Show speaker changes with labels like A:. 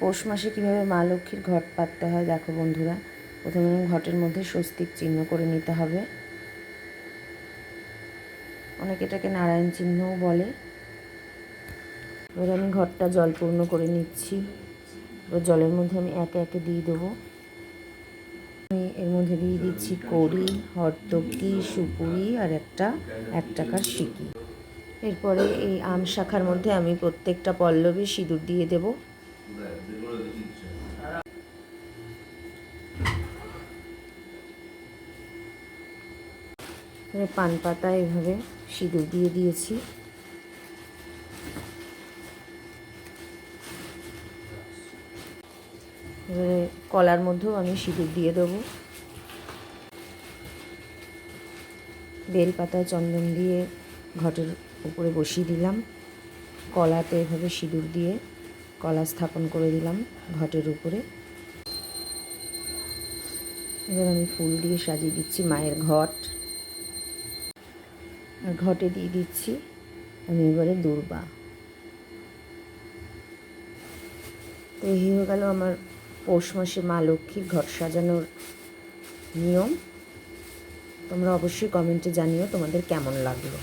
A: পৌষ মাসে কীভাবে মা লক্ষ্মীর ঘট পাততে হয় দেখো বন্ধুরা। প্রথমে ঘটের মধ্যে স্বস্তিক চিহ্ন করে নিতে হবে। অনেকে এটাকে নারায়ণ চিহ্নও বলে। এবার আমি ঘরটা জলপূর্ণ করে নিচ্ছি। এবার জলের মধ্যে আমি একে একে দিয়ে দেবো। আমি এর মধ্যে দিয়ে দিচ্ছি কড়ি, হরতকি, সুপুরি আর একটা এক টাকার সিকি। এরপরে এই আম শাখার মধ্যে আমি প্রত্যেকটা পল্লবে সিঁদুর দিয়ে দেব। পান পাতা এভাবে সিঁদুর দিয়ে দিয়েছি। এবারে কলার মধ্যেও আমি সিঁদুর দিয়ে দেবো। বেল পাতায় চন্দন দিয়ে ঘটের উপরে বসিয়ে দিলাম। কলাতে এভাবে সিঁদুর দিয়ে কলা স্থাপন করে দিলাম ঘটের উপরে। এবার আমি ফুল দিয়ে সাজিয়ে দিচ্ছি মায়ের ঘট। আর ঘটে দিয়ে দিচ্ছি আমি এবারে দুর্বা। তো এই হয়ে গেল আমার পৌষ মাসে মা লক্ষ্মীর ঘট সাজানোর নিয়ম। তোমরা অবশ্যই কমেন্টে জানিও তোমাদের কেমন লাগল।